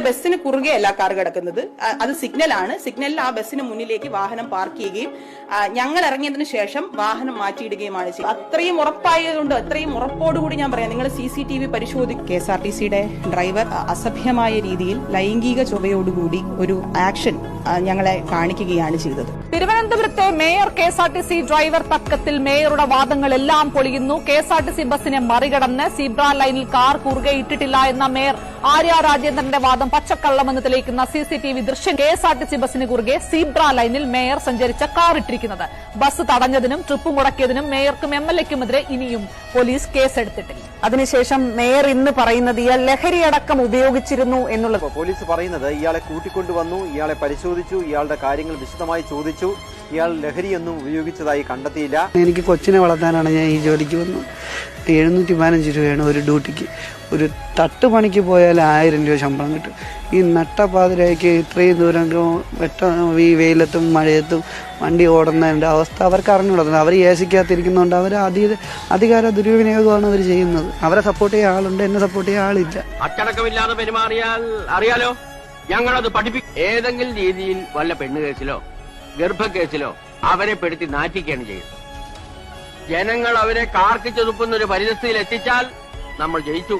ഞങ്ങളുടെ ബസ്സിന് കുറുകെയല്ല കാർ കിടക്കുന്നത്. അത് സിഗ്നലാണ് സിഗ്നലിൽ ആ ബസ്സിന് മുന്നിലേക്ക് വാഹനം പാർക്ക് ചെയ്യുകയും ഞങ്ങൾ ഇറങ്ങിയതിന് ശേഷം വാഹനം മാറ്റിയിടുകയുമാണ് ചെയ്തത് അത്രയും ഉറപ്പായതുകൊണ്ട് അത്രയും ഉറപ്പോടുകൂടി ഞാൻ പറയാം. നിങ്ങൾ സി സി ടി വി പരിശോധിക്കും കെ എസ് ആർ ടി സിയുടെ ഡ്രൈവർ അസഭ്യമായ രീതിയിൽ ലൈംഗിക ചൊവ്വയോടുകൂടി ഒരു ആക്ഷൻ ഞങ്ങളെ കാണിക്കുകയാണ് ചെയ്തത്. തിരുവനന്തപുരത്തെ mayor K S R T C driver തർക്കത്തിൽ മേയറുടെ വാദങ്ങളെല്ലാം പൊളിയുന്നു. K S R T C ബസ്സിനെ മറികടന്ന് സീബ്ര ലൈനിൽ കാർ കുറുകെ ഇട്ടിട്ടില്ല എന്ന മേയർ ആര്യ രാജേന്ദ്രന്റെ വാദം പച്ചക്കള്ളമെന്ന് തെളിയിക്കുന്ന സി സി ടി വി ദൃശ്യം K S R T C ബസിന് കുറുകെ സീബ്ര ലൈനിൽ മേയർ സഞ്ചരിച്ച കാർ ഇട്ടിരിക്കുന്നത്. ബസ് തടഞ്ഞതിനും ട്രിപ്പ് മുടക്കിയതിനും മേയർക്കും എം എൽ എക്കുമെതിരെ ഇനിയും പോലീസ് കേസെടുത്തിട്ടില്ല. അതിനുശേഷം മേയർ ഇന്ന് പറയുന്നത് ഇയാൾ ലഹരിയടക്കം ഉപയോഗിച്ചിരുന്നു എന്നുള്ളത്. പോലീസ് പറയുന്നത് ഇയാളെ കൂട്ടിക്കൊണ്ടുവന്നു ഇയാളെ പരിശോധിച്ചു ഇയാളുടെ കാര്യങ്ങൾ വിശദമായി ചോദിച്ചു. ഇയാൾ ലഹരിയൊന്നും ഉപയോഗിച്ചതായി കണ്ടെത്തിയില്ല. എനിക്ക് കൊച്ചിനെ വളർത്താനാണ് ഞാൻ ഈ ജോലിക്ക് വന്നത് എഴുന്നൂറ്റി പതിനഞ്ച് രൂപയാണ് ഒരു ഡ്യൂട്ടിക്ക്. ഒരു തട്ട് പണിക്ക് പോയാൽ ആയിരം രൂപ ശമ്പളം കിട്ടും. ഈ നട്ടപ്പാതിരയ്ക്ക് ഇത്രയും ദൂരം വെട്ട ഈ വെയിലത്തും മഴയത്തും വണ്ടി ഓടുന്നതിന്റെ അവസ്ഥ അവർക്ക് അറിഞ്ഞുകൂടുന്നത് അവർ എ സിക്കകത്തിരിക്കുന്നതുകൊണ്ട് അവർ അതി അധികാര ദുർവിനിയോഗമാണ് അവർ ചെയ്യുന്നത്. അവരെ സപ്പോർട്ട് ചെയ്യാൻ ആളുണ്ട് എന്നെ സപ്പോർട്ട് ചെയ്യാൻ ആളില്ല. അച്ചടക്കമില്ലാതെ പെരുമാറിയാൽ അറിയാലോ ഞങ്ങളത് പഠിപ്പിക്കും ഏതെങ്കിലും രീതിയിൽ വല്ല പെണ്ണ് കേസിലോ ഗർഭക്കേസിലോ അവരെ പെടുത്തി നാറ്റിക്കുകയാണ് ചെയ്യുന്നത്. ജനങ്ങൾ അവരെ കാർക്കിച്ചു തുപ്പുന്ന ഒരു പരിതസ്ഥിതിയിൽ എത്തിച്ചാൽ നമ്മൾ ജയിച്ചു.